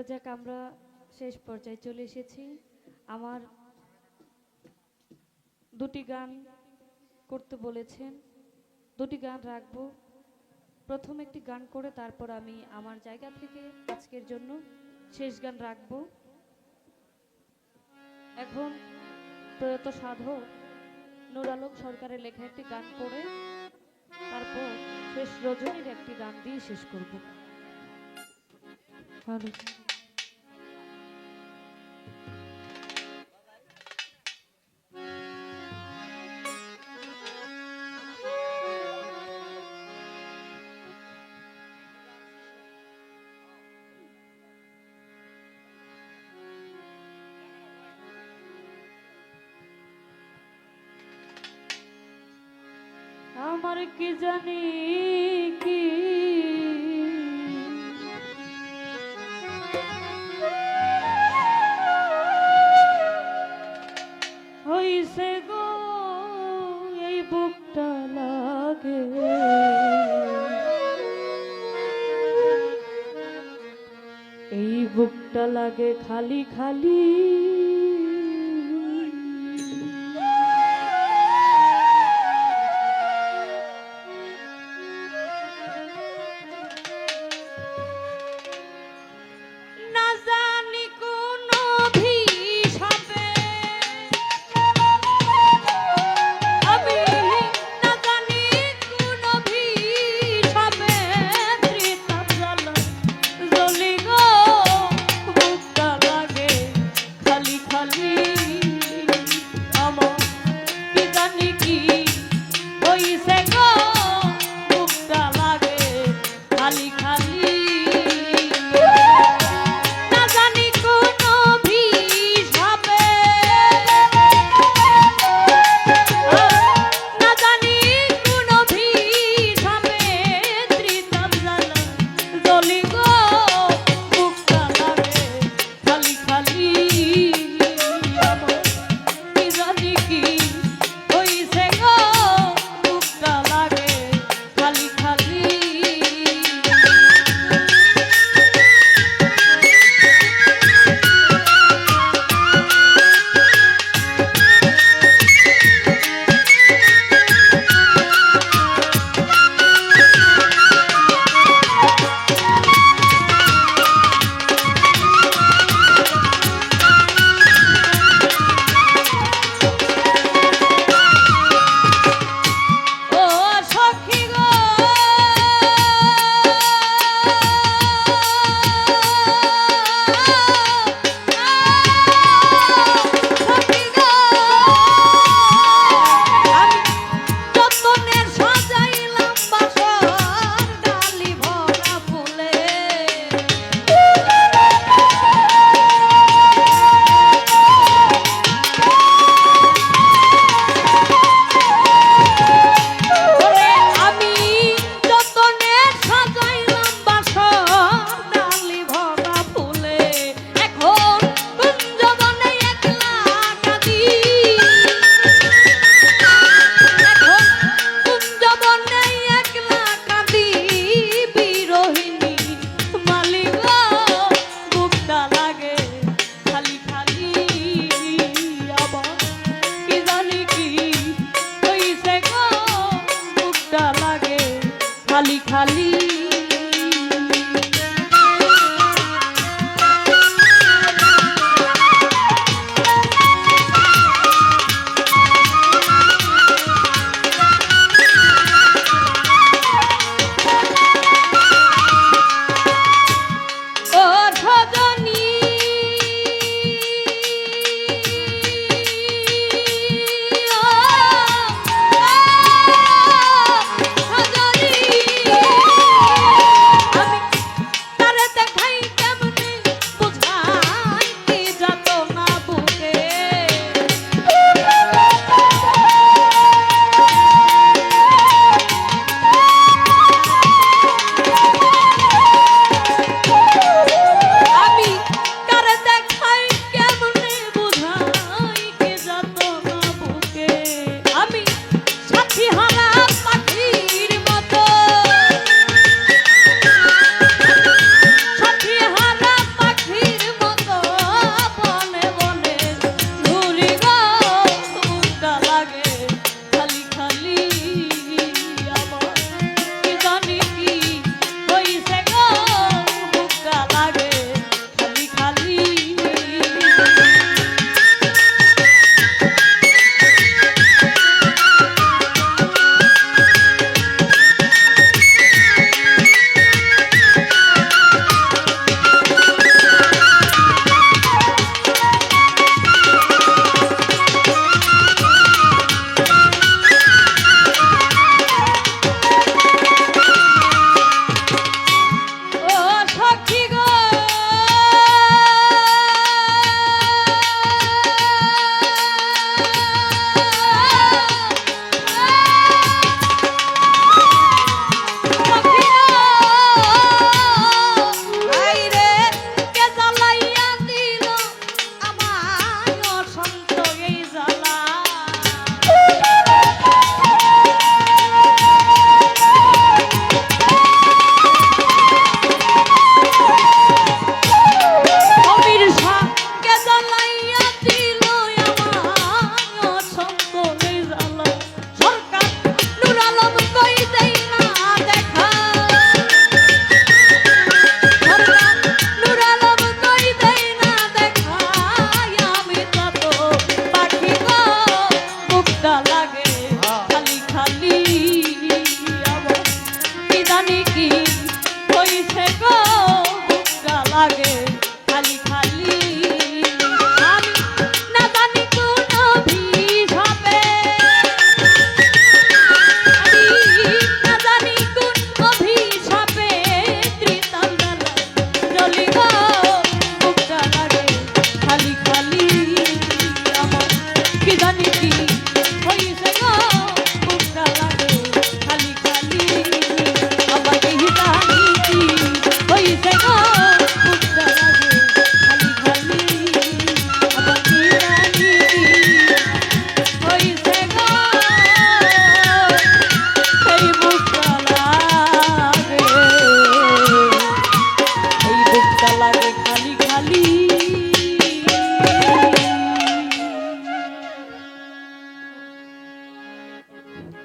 তো যাক, আমরা শেষ পর্যায়ে চলে এসেছি। আমার দুটি গান করতে বলেছেন। দুটি গান রাখব। প্রথম একটি গান করে তারপর আমি আমার জায়গা থেকে আজকের জন্য শেষ গান রাখব। এখন প্রয়াত সাধক নুর আলম সরকারের লেখা একটি গান করে তারপর শেষ রজনীর একটি গান দিয়ে শেষ করব। ভালো আমার কি জানি কি? হইছে গো এই বুকটা লাগে। এই বুকটা লাগে খালি খালি।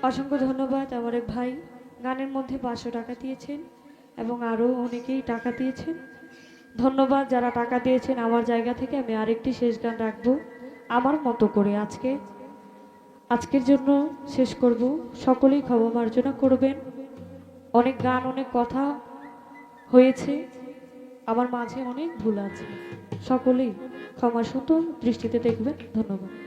অসংখ্য ধন্যবাদ। আমার এক ভাই গানের মধ্যে পাঁচশো টাকা দিয়েছেন এবং আরও অনেকেই টাকা দিয়েছেন। ধন্যবাদ যারা টাকা দিয়েছেন আমার জায়গা থেকে। আমি আরেকটি শেষ গান রাখব। আমার মতো করে আজকে। আজকের জন্য শেষ করব। সকলেই ক্ষমা মার্জনা করবেন। অনেক গান, অনেক কথা হয়েছে। আমার মাঝে অনেক ভুল আছে। সকলেই ক্ষমা সুন্দর দৃষ্টিতে দেখবেন। ধন্যবাদ।